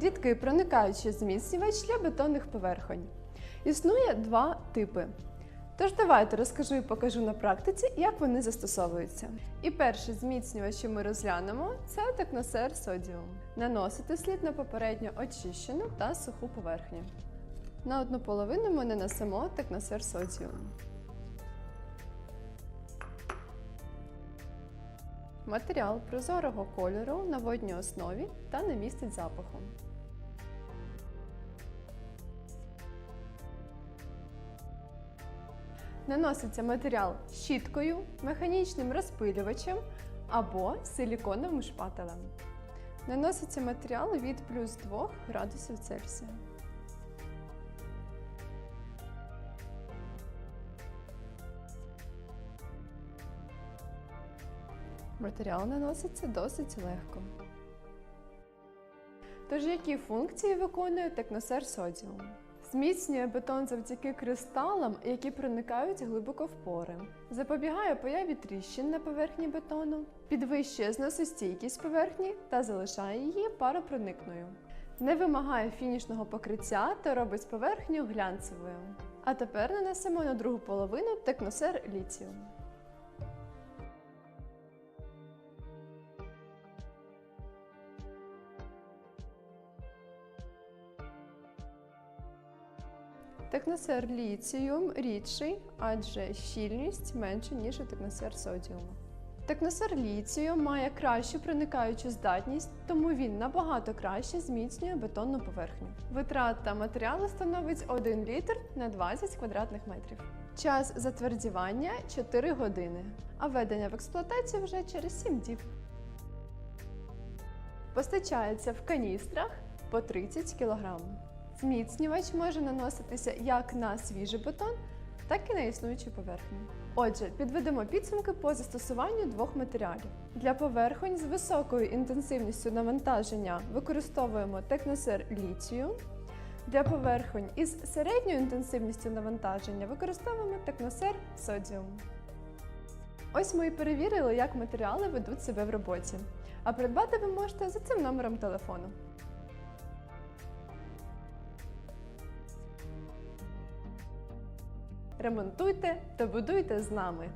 Рідкий проникаючий зміцнювач для бетонних поверхонь. Існує два типи. Тож давайте розкажу і покажу на практиці, як вони застосовуються. І перший зміцнювач, що ми розглянемо, це текносер содіум. Наносити слід на попередньо очищену та суху поверхню. На одну половину ми нанесемо текносер содіум. Матеріал прозорого кольору на водній основі та не містить запаху. Наноситься матеріал щіткою, механічним розпилювачем або силіконовим шпателем. Наноситься матеріал від плюс 2 градусів Цельсія. Матеріал наноситься досить легко. Тож які функції виконує текносер содіум? Зміцнює бетон завдяки кристалам, які проникають глибоко в пори, запобігає появі тріщин на поверхні бетону, підвищує зносостійкість поверхні та залишає її паропроникною. Не вимагає фінішного покриття та робить поверхню глянцевою. А тепер нанесемо на другу половину текносер літіум. Техносер ліціум рідший, адже щільність менша, ніж у техносер содіуму. Техносер ліціум має кращу проникаючу здатність, тому він набагато краще зміцнює бетонну поверхню. Витрата матеріалу становить 1 літр на 20 квадратних метрів. Час затвердівання 4 години, а введення в експлуатацію вже через 7 діб. Постачається в каністрах по 30 кг. Зміцнювач може наноситися як на свіжий бетон, так і на існуючу поверхню. Отже, підведемо підсумки по застосуванню двох матеріалів. Для поверхонь з високою інтенсивністю навантаження використовуємо текносер літію. Для поверхонь із середньою інтенсивністю навантаження використовуємо текносер содіум. Ось ми і перевірили, як матеріали ведуть себе в роботі. А придбати ви можете за цим номером телефону. Ремонтуйте та будуйте з нами.